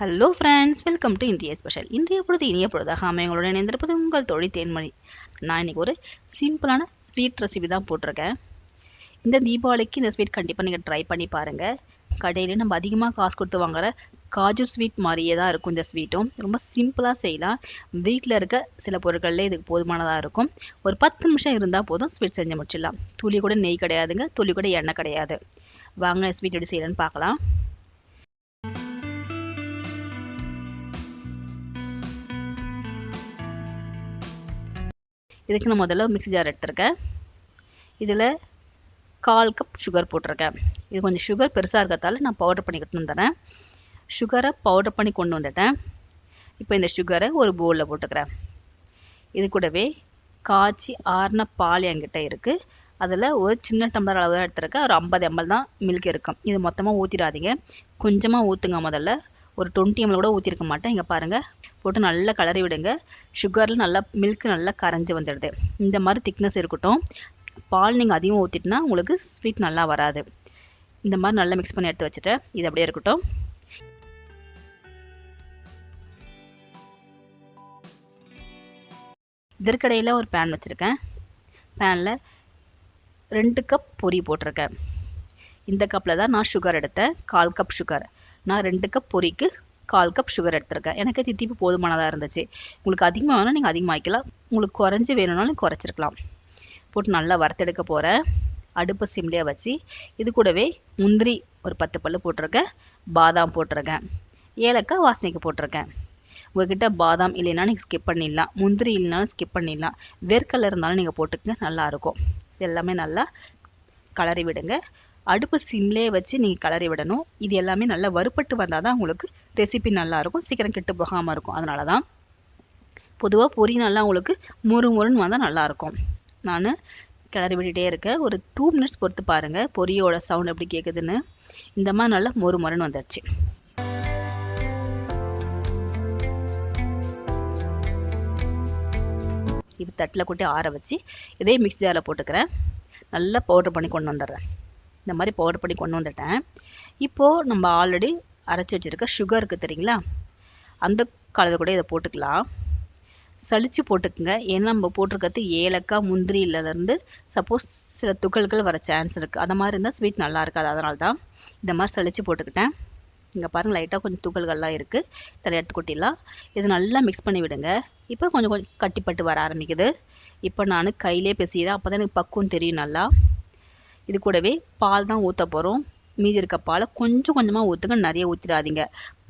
Hello friends welcome to India special இன்றைய பொழுது இனிய பொழுதாக அமையங்களோட இணைந்திருப்பது உங்கள் தொழில் தேன்மொழி. நான் இன்றைக்கி ஒரு சிம்பிளான ஸ்வீட் ரெசிபி தான் போட்டிருக்கேன். இந்த தீபாவளிக்கு இந்த ஸ்வீட் கண்டிப்பாக நீங்கள் ட்ரை பண்ணி பாருங்கள் கடையில் நம்ம அதிகமாக காசு கொடுத்து வாங்குற காஜு ஸ்வீட் மாதிரியே தான் இருக்கும் இந்த ஸ்வீட்டும் ரொம்ப சிம்பிளாக செய்யலாம். வீட்டில் இருக்க சில பொருட்கள்லேயே இதுக்கு போதுமானதாக இருக்கும். ஒரு பத்து நிமிஷம் இருந்தால் போதும் ஸ்வீட் செஞ்சு முடிச்சிடலாம். துளி கூட நெய் கிடையாதுங்க. துளி கூட எண்ணெய் கிடையாது. வாங்க ஸ்வீட் எப்படி செய்யலான்னு பார்க்கலாம். இதுக்கு நான் முதல்ல மிக்ஸி ஜார் எடுத்திருக்கேன். இதில் கால் கப் சுகர் போட்டிருக்கேன். இது கொஞ்சம் சுகர் பெருசாக இருக்கிறதால நான் பவுடர் பண்ணி கொண்டு வந்துடுறேன். சுகரை பவுடர் பண்ணி கொண்டு வந்துட்டேன். இப்போ இந்த சுகரை ஒரு பவுலில் போட்டுக்கிறேன். இது கூடவே காய்ச்சி ஆறின பால் என்கிட்ட இருக்குது அதில் ஒரு சின்ன டம்ளர் அளவு தான் எடுத்துருக்கேன். ஒரு ஐம்பது எம்எல் தான் மில்க் இருக்கும். இது மொத்தமாக ஊற்றிடாதீங்க கொஞ்சமாக ஊற்றுங்க முதல்ல. ஒரு டுவெண்ட்டி எம்எல் கூட ஊற்றிருக்க மாட்டேன். இங்கே பாருங்கள் போட்டு நல்லா கலரி விடுங்க. சுகரில் நல்லா மில்க் நல்லா கரைஞ்சி வந்துடுது. இந்த மாதிரி திக்னஸ் இருக்கட்டும். பால் நீங்கள் அதிகமாக ஊற்றிட்டுனா உங்களுக்கு ஸ்வீட் நல்லா வராது. இந்த மாதிரி நல்லா மிக்ஸ் பண்ணி எடுத்து வச்சுட்டேன் இது அப்படியே இருக்கட்டும். இதற்கடையில் ஒரு பேன் வச்சுருக்கேன். பேனில் ரெண்டு கப் பொரி போட்டிருக்கேன். இந்த கப்பில் தான் நான் சுகர் எடுத்தேன். கால் கப் சுகர் நான் ரெண்டு கப் பொரிக்கு கால் கப் சுகர் எடுத்திருக்கேன். எனக்கு தித்திப்பு போதுமானதாக இருந்துச்சு. உங்களுக்கு அதிகமாக வேணால் நீங்கள் அதிகமாக வைக்கலாம் உங்களுக்கு குறைஞ்சி வேணும்னாலும் குறைச்சிருக்கலாம். போட்டு நல்லா வறுத்தெடுக்க போகிறேன் அடுப்பு சிம்லேயே வச்சு இது கூடவே முந்திரி ஒரு பத்து பல் போட்டிருக்கேன். பாதாம் போட்டிருக்கேன். ஏலக்காய் வாசனைக்கு போட்டிருக்கேன். உங்ககிட்ட பாதாம் இல்லைன்னா நீங்கள் ஸ்கிப் பண்ணிடலாம். முந்திரி இல்லைனாலும் ஸ்கிப் பண்ணிடலாம். வேர்க்கடலை இருந்தாலும் நீங்கள் போட்டுக்கங்க நல்லாயிருக்கும் இது எல்லாமே நல்லா கலரி விடுங்க. அடுப்பு சிம்லே வச்சு நீங்கள் கலரி விடணும். இது எல்லாமே நல்லா வறுப்பட்டு வந்தால் தான் உங்களுக்கு ரெசிபி நல்லாயிருக்கும் சீக்கிரம் கெட்டு போகாமல் இருக்கும். அதனால தான் பொதுவாக பொரி நல்லா உங்களுக்கு மொறு மொறுன்னு வந்தால் நல்லாயிருக்கும் நான் கிளறி விட்டுட்டே இருக்கேன். ஒரு டூ மினிட்ஸ் பொறுத்து பாருங்கள் பொரியோட சவுண்ட் எப்படி கேட்குதுன்னு இந்த மாதிரி நல்லா மொறு மொறுன்னு வந்துடுச்சு. இது தட்டில் கொட்டி ஆற வச்சு இதே மிக்ஸி ஜாரில் போட்டுக்கிறேன். நல்லா பவுட்ரு பண்ணி கொண்டு வந்துடுறேன். இந்த மாதிரி பவுடர் பண்ணி கொண்டு வந்துட்டேன். இப்போது நம்ம ஆல்ரெடி அரைச்சி வச்சுருக்க சுகர் இருக்குது தெரியுங்களா? அந்த கலவை கூட இதை போட்டுக்கலாம். சளிச்சு போட்டுக்குங்க. ஏன்னா நம்ம போட்டிருக்கிறது ஏலக்காய் முந்திரியிலேருந்து சப்போஸ் சில துகள்கள் வர சான்ஸ் இருக்குது அந்த மாதிரி இருந்தால் ஸ்வீட் நல்லா இருக்காது. அதனால தான் இந்த மாதிரி சளிச்சு போட்டுக்கிட்டேன். இங்கே பாருங்கள் லைட்டாக கொஞ்சம் துகள்கள்லாம் இருக்குது இதில் எடுத்து கொட்டிடலாம். இது நல்லா மிக்ஸ் பண்ணி விடுங்க. இப்போ கொஞ்சம் கொஞ்சம் கட்டிப்பட்டு வர ஆரம்பிக்குது. இப்போ நான் கையிலே பேசிடுறேன். அப்போ தான் எனக்கு பக்குவம் தெரியும் நல்லா. இது கூடவே பால் தான் ஊற்ற போகிறோம் மீதி இருக்க பாலை கொஞ்சம் கொஞ்சமாக ஊற்றுங்க நிறைய ஊற்றிடாதீங்க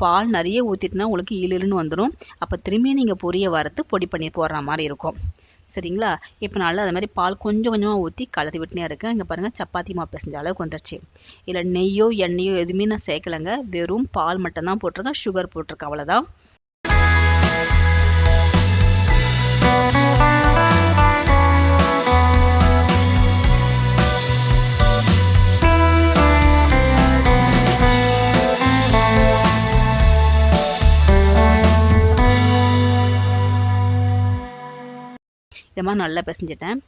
பால் நிறைய ஊற்றிட்டுனா உங்களுக்கு இழுன்னு வந்துடும் அப்போ திரும்பி நீங்கள் பொரிய வரத்து பொடி பண்ணி போடுற மாதிரி இருக்கும். சரிங்களா? இப்போ நல்லா அது மாதிரி பால் கொஞ்சம் கொஞ்சமாக ஊற்றி கலரி விட்டுனே இருக்கேன். இங்கே பாருங்கள் சப்பாத்தி மாவு பிசைஞ்ச அளவுக்கு வந்துருச்சு. இல்லை நெய்யோ எண்ணெயோ எதுவுமே நான் சேர்க்கலைங்க. வெறும் பால் மட்டும்தான் போட்டிருக்கேன். சுகர் போட்டிருக்கேன் அவ்வளோதான் இதை மாதிரி நல்லா பிசைஞ்சிட்டேன்.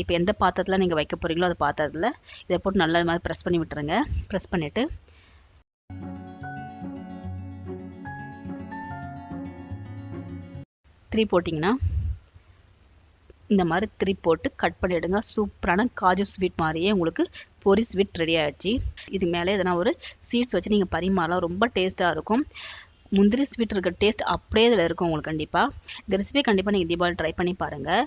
இப்போ எந்த பாத்திரத்தில் நீங்கள் வைக்க போகிறீங்களோ அதை பாத்திரத்தில் இதை போட்டு நல்லா மாதிரி ப்ரெஸ் பண்ணி விட்டுருங்க. ப்ரெஸ் பண்ணிவிட்டு த்ரீ போட்டிங்கன்னா இந்த மாதிரி த்ரீ போட்டு கட் பண்ணிவிடுங்க சூப்பரான காஜு ஸ்வீட் மாதிரியே உங்களுக்கு பொரி ஸ்வீட் ரெடி ஆகிடுச்சு இது மேலே எதனா ஒரு சீட்ஸ் வச்சு நீங்கள் பரிமாறலாம். ரொம்ப டேஸ்ட்டாக இருக்கும். முந்திரி ஸ்வீட் இருக்க டேஸ்ட் அப்படியே இதில் இருக்கும் உங்களுக்கு கண்டிப்பாக இந்த ரெசிபியை கண்டிப்பாக நீங்கள் தீபாவளி ட்ரை பண்ணி பாருங்கள்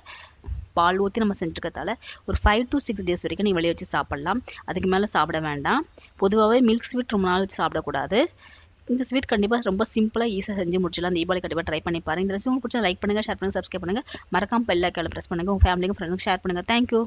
பால் ஊற்றி நம்ம செஞ்சுருக்கதால ஒரு ஃபைவ் டு சிக்ஸ் டேஸ் வரைக்கும் நீங்கள் வெளியே வச்சு சாப்பிட்லாம். அதுக்கு மேலே சாப்பிட வேண்டாம். பொதுவாகவே மில்க் ஸ்வீட் ரொம்ப நாள் வச்சு சாப்பிடக்கூடாது. இந்த ஸ்வீட் கண்டிப்பாக ரொம்ப சிம்பிளாக ஈஸியாக செஞ்சு முடிச்சிடலாம். தீபாவளி கண்டிப்பாக ட்ரை பண்ணி பாருங்கள் இந்த ரெசிபி உங்களுக்கு பிடிச்சா லைக் பண்ணுங்கள் ஷேர் பண்ணுங்கள் சப்ஸ்கிரைப் பண்ணுங்கள் மறக்காமல் பெல் ஐக்கான ப்ரெஸ் பண்ணுங்கள் உங்கள் ஃபேமிலிக்கும் ஃப்ரெண்டுக்கும் ஷேர் பண்ணுங்கள் தேங்க்யூ